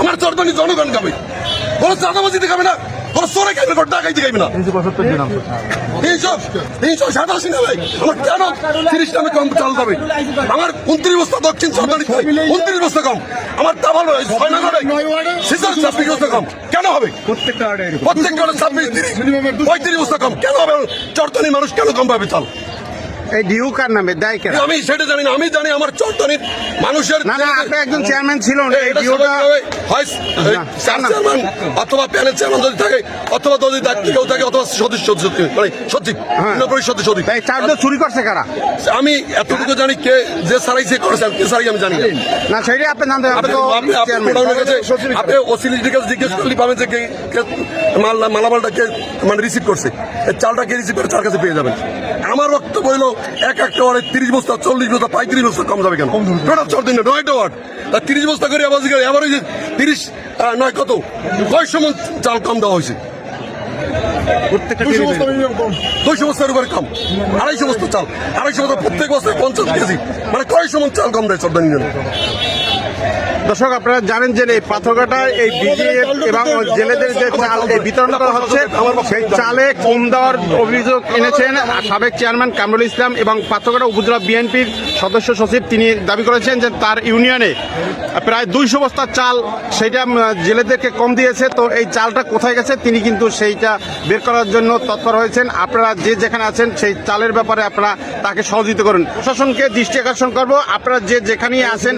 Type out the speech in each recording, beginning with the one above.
আমার চরদানি জনগণ খাবে। কোনো চাঁদাবাজিতে খাবে না কোনো চোরে কোনো ডাকাইতে না। সাতাশি নেবে আমার কেন তিরিশ টাকা কম চাল যাবে আমার উনত্রিশ বস্তা দক্ষিণ চরদানি উনত্রিশ বস্তা কম। আমার ছয় সিজন ছাব্বিশ বস্তা কম। কেন হবে? প্রত্যেকটা ছাব্বিশ তিরিশ পঁয়ত্রিশ বস্তা কম। কেন হবে? চরদানি মানুষ কেন কম পাবে চাল? এই ডিউ কার নামে দেয় কেন আমি সেটা জানি না আমি জানি আমার মানুষের না না আপনি একজন চেয়ারম্যান ছিল এই ডিউটা হয় চেয়ারম্যান। অথবা প্যানেল চেয়ারম্যান যদি থাকে অথবা যদি দায়িত্ব কেউ থাকে অথবা সদস্য মানে সচিব হ্যাঁ। পরিষদের সচিব এই চার্জটা চুরি করছে কারা? আমি এতটুকু জানি কে যে সারাই সে করেছেন কে সারাই আমি জানি না। আপনি আপনি আপনি ওসিলিটির কাছে জিজ্ঞেস করলে পাবেন যে কে কে মাল মালামালটা কে মানে রিসিভ করছে। এই চালটা কে রিসিভ করে তার কাছে পেয়ে যাবেন। আমার বক্তব্য হলো এক একটা ওয়ার্ডে তিরিশ বস্তা চল্লিশ বস্তা পঁয়ত্রিশ বস্তা কম যাবে কেন? টোটাল চর দিন নয়টা ওয়ার্ড তা তিরিশ বস্তা করে আবার যে তিরিশ নয় কত? কয়শো মন চাল কম দেওয়া হয়েছে। প্রত্যেকটা দুইশো বস্তার উপরে কম। আড়াইশো বস্তা চাল। আড়াইশো বস্তা প্রত্যেক বস্তায় পঞ্চাশ কেজি। মানে কয়শো মন চাল কম দেয় ইউনিয়নে দর্শক, আপনারা জানেন যে এই পাথরঘাটায় এই বিজিএফ এবং জেলেদের যে চাল এই বিতরণ করা হচ্ছে, সেই চালে কম দেওয়ার অভিযোগ এনেছেন সাবেক চেয়ারম্যান কামরুল ইসলাম এবং পাথরঘাটা উপজেলা বিএনপির সদস্য সচিব তিনি দাবি করেছেন যে তার ইউনিয়নে প্রায় দুইশো বস্তা চাল উম, জেলেদেরকে কম দিয়েছে। তো এই চালটা কোথায় গেছে তিনি কিন্তু সেইটা বের করার জন্য তৎপর হয়েছেন। আপনারা যে যেখানে আছেন সেই চালের ব্যাপারে আপনারা তাকে সহযোগিতা করুন। প্রশাসনকে দৃষ্টি আকর্ষণ করব। আপনারা যে যেখানেই আছেন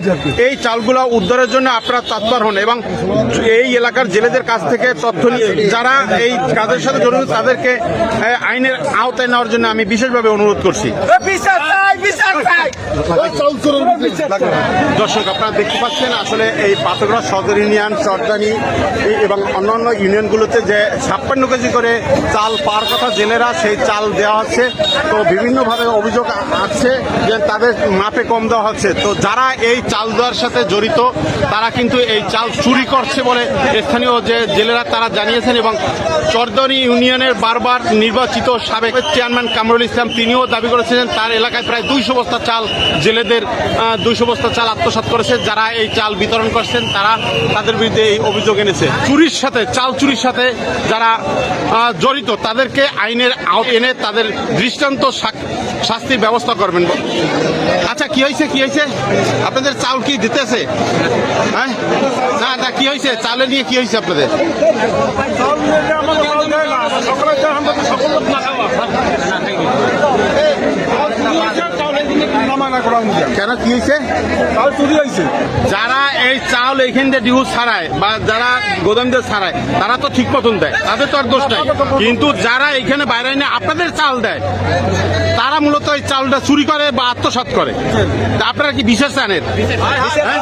এই চালগুলো উদ্ধারের জন্য আপনারা তৎপর হন এবং এই এলাকার জেলেদের কাছ থেকে তথ্য যারা এই কাজের সাথে জড়িত তাদেরকে আইনের আওতায় নেওয়ার জন্য আমি বিশেষভাবে অনুরোধ করছি। দর্শক, আপনারা দেখতে পাচ্ছেন, আসলে এই পাথরগড়া সদর ইউনিয়ন চরদানি এবং অন্যান্য ইউনিয়নগুলোতে যে ছাপ্পান্ন কেজি করে চাল পার কথা জেলেরা সেই চাল দেওয়া হচ্ছে। তো বিভিন্নভাবে অভিযোগ আ- আছে যে তাদের মাপে কম দেওয়া হচ্ছে। তো যারা এই চাল দেওয়ার সাথে জড়িত, তারা কিন্তু এই চাল চুরি করছে বলে স্থানীয় যে জেলেরা তারা জানিয়েছেন এবং চরদানি ইউনিয়নের বারবার নির্বাচিত সাবেক চেয়ারম্যান কামরুল ইসলাম তিনিও দাবি করেছিলেন, তার এলাকায় প্রায় দুইশো বস্তা চাল জেলেদের দুইশো বস্তা চাল আত্মসাৎ করেছে। যারা এই চাল বিতরণ করছেন, তারা তাদের বিরুদ্ধে এই অভিযোগ এনেছে। চুরির সাথে, চাল চুরির সাথে যারা জড়িত, তাদেরকে আইনের আওত এনে তাদের দৃষ্টান্ত শাস্তির ব্যবস্থা করবেন। আচ্ছা কি হয়েছে কি হয়েছে? আপনাদের চাল কি দিতেছে? হ্যাঁ? না না, কি হয়েছে? চালে নিয়ে কি হয়েছে আপনাদের? কেন কি হয়েছে? যারা এই চাল এইখান দিয়ে ডিউ ছাড়ায় বা যারা গোদাম দিয়ে ছাড়ায় তারা তো ঠিক মতন দেয়। তাদের তো আর দোষ নাই। কিন্তু যারা এখানে বাইরে এনে আপনাদের চাল দেয় তারা মূলত এই চালটা চুরি করে বা আত্মসাৎ করে। তা আপনারা কি বিশেষ জানেন? হ্যাঁ?